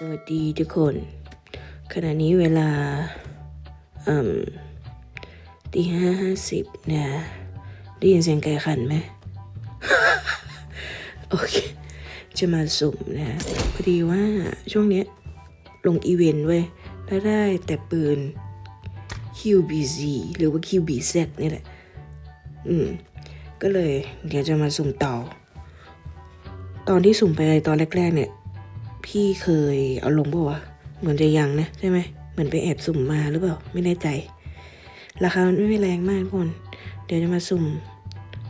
สวัสดีทุกคน ขณะนี้เวลาตีห้าห้าสิบนะได้ยินเสียงไก่ขันไหม โอเค จะมาสุ่มนะ พอดีว่าช่วงเนี้ยลงอีเวนต์เว้ยแล้วได้แต่ปืน QBZ หรือว่า QBZ นี่แหละ อืม ก็เลยเดี๋ยวจะมาสุ่มต่อ ตอนที่สุ่มไปตอนแรก ๆ เนี่ย พี่เคยเอาลงป่าวะเหมือนจะยังนะใช่ไหมเหมือนไปแอบสุ่มมาหรือเปล่าไม่แน่ใจ ราคามันไม่แรงมากทุกคน เดี๋ยวจะมาสุ่ม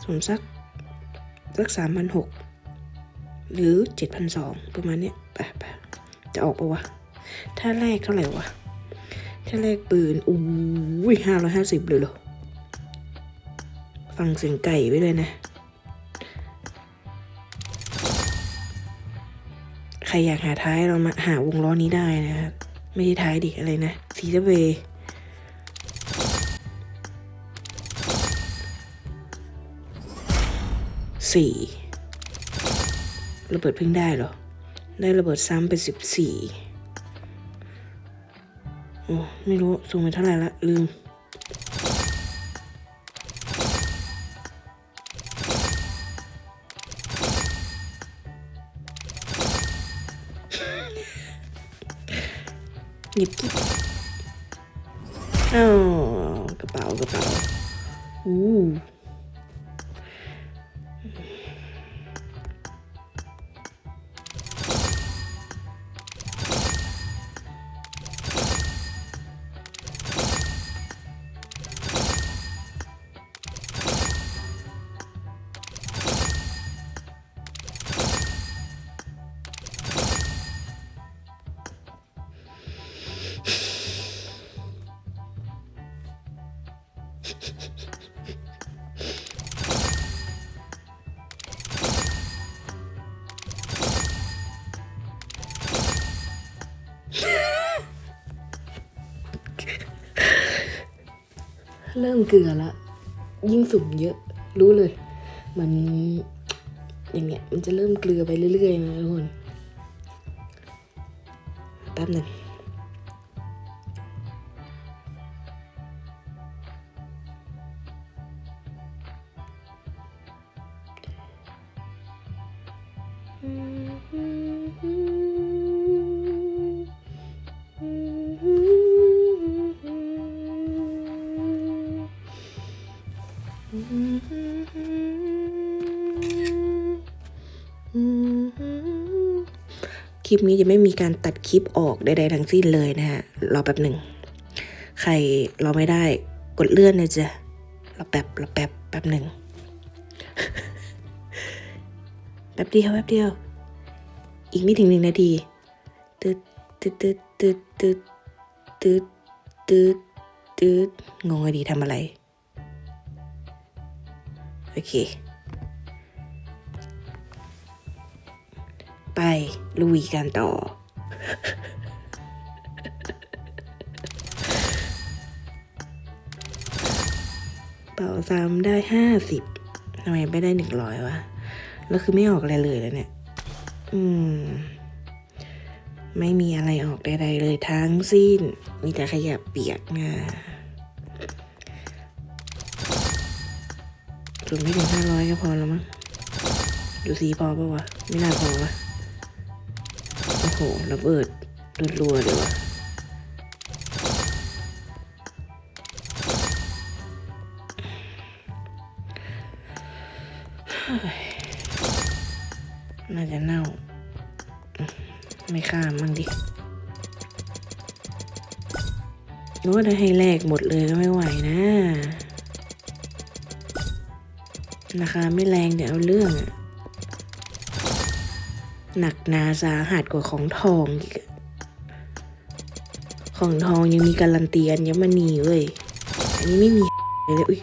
สุ่มสักสักสามพันหกหรือเจ็ดพันสองประมาณเนี้ยไปไปจะออกปะวะ ถ้าแรกเท่าไหร่วะ ถ้าแรกปืนอู้ยห้าร้อยห้าสิบเลยเหรอฟังเสียงไก่ไว้เลยนะ รอยากหาท้ายเรามาหาวงล้อนี้ได้นะครับ ไม่ใช่ท้ายดิอะไรนะซีเวย์สี่ระเบิดเพิ่งได้เหรอ ได้ระเบิดซ้ำไปสิบสี่โอ้ ไม่รู้ สูงไปเท่าไหร่ละ ลืม หยิบอ้าวกระเป๋ากระเป๋าอู้ เริ่มเกลือละยิ่งสุ่มเยอะ รู้เลย มันอย่างเงี้ยมันจะเริ่มเกลือไปเรื่อยๆนะทุกคนแป๊บหนึ่ง คลิปนี้จะไม่มีการตัดคลิปออกใดๆทั้งสิ้นเลยนะฮะ รอแป๊บหนึ่ง ใครรอไม่ได้กดเลื่อนนะจ๊ะรอแป๊บรอแป๊บแป๊บหนึ่ง แป๊บเดียวแป๊บเดียว อีกไม่ถึงหนึ่งนาทีตึ๊ดตึ๊ดตึ๊ดตึ๊ดตึ๊ดตึ๊ดตึ๊ดตึ๊ดงงไอดีทำอะไร โอเค ไปลุยกันต่อ เป่าซ้ำได้ห้าสิบทำไมไม่ได้หนึ่งร้อยวะ แล้วคือไม่ออกอะไรเลยแล้วเนี่ย อืม ไม่มีอะไรออกใดๆเลยทั้งสิ้น มีแต่ขยะเปียกนะจุดไม่ถึงห้าร้อยก็พอแล้วมั้ง ดูสีพอปะวะ ไม่น่าพอวะ โอ้โหระเบิดรัวๆเลยวะเฮ้ย น่าจะเน่า ไม่ข้ามมั่งดิรู้ว่าถ้ให้แลกหมดเลยก็ไม่ไหวนะราคาไม่แรงเดี๋ยวเอาเรื่องอะหนักนาสาหัสกว่าของทองอีกของทองยังมีการันตีอัญมณีเว้ย อันนี้ไม่มีเลยอุ้ย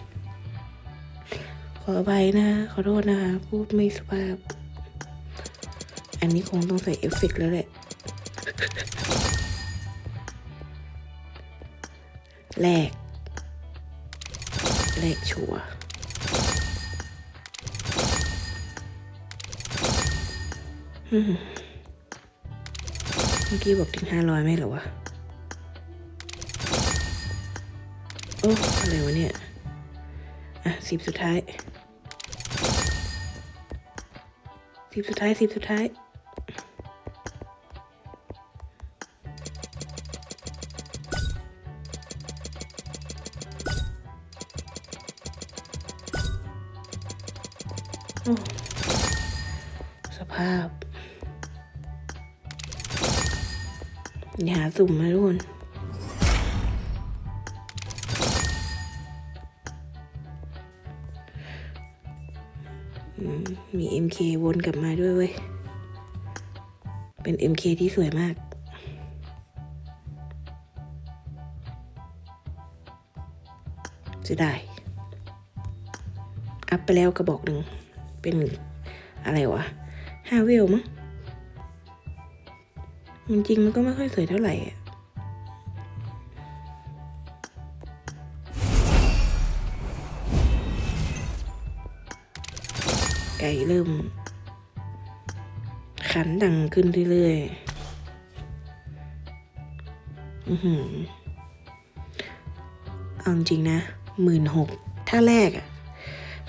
ขออภัยนะ ขอโทษนะคะ พูดไม่สุภาพ อันนี้คงต้องใส่เอฟเฟกแล้วแหละ แรก แรกชัวร์อืมมื่อกี้บอกถึงห้าร้อยไม่เหรอวะ โอ้ อะไรวะเนี่ย อะสิบสุดท้ายสิบสุดท้ายสิบสุดท้าย ภาพอย่าหาสุ่มนะทุกคนอืมมี MK วนกลับมาด้วยเว้ย เป็น MK ที่สวยมาก จะได้ อัพไปแล้วกระบอกหนึ่ง เป็นอะไรวะ ห้าเวลมั้งจริงๆมันก็ไม่ค่อยสวยเท่าไหร่อะไก่เริ่ม ขันดังขึ้นเรื่อยๆ อือหือเอาจริงนะหมื่นหกถ้าแรกอะ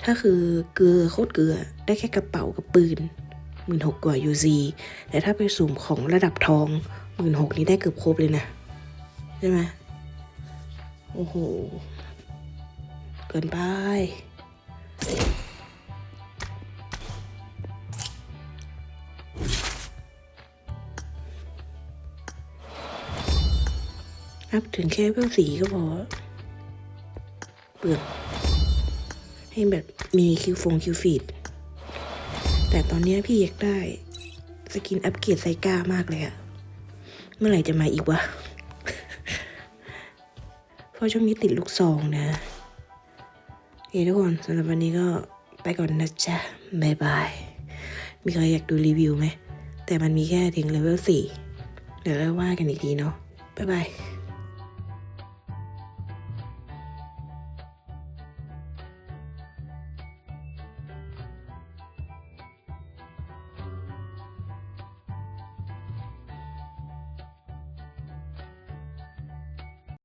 ถ้าคือเกลือโคตรเกลือได้แค่กระเป๋ากับปืน หมื่นหกกว่ายูซีแต่ถ้าไปสุ่มของระดับทองหมื่นหกนี้ได้เกือบครบเลยนะ ใช่ไหมโอ้โห เกินไป อัพถึงแค่เพื่อสีก็พอเปลือกให้แบบมีคิวฟงคิวฟีด แต่ตอนนี้พี่อยากได้ สกินอัปเกรดไซก้ามากเลยอะเมื่อไหร่จะมาอีกวะเพราะช่วงนี้ติดลูกซองนะโอเคทุกคนสำหรับวันนี้ก็ไปก่อนนะจ๊ะบายบาย มีใครอยากดูรีวิวไหม แต่มันมีแค่ถึงเลเวลสี่เดี๋ยวเราว่ากันอีกทีเนาะบายบาย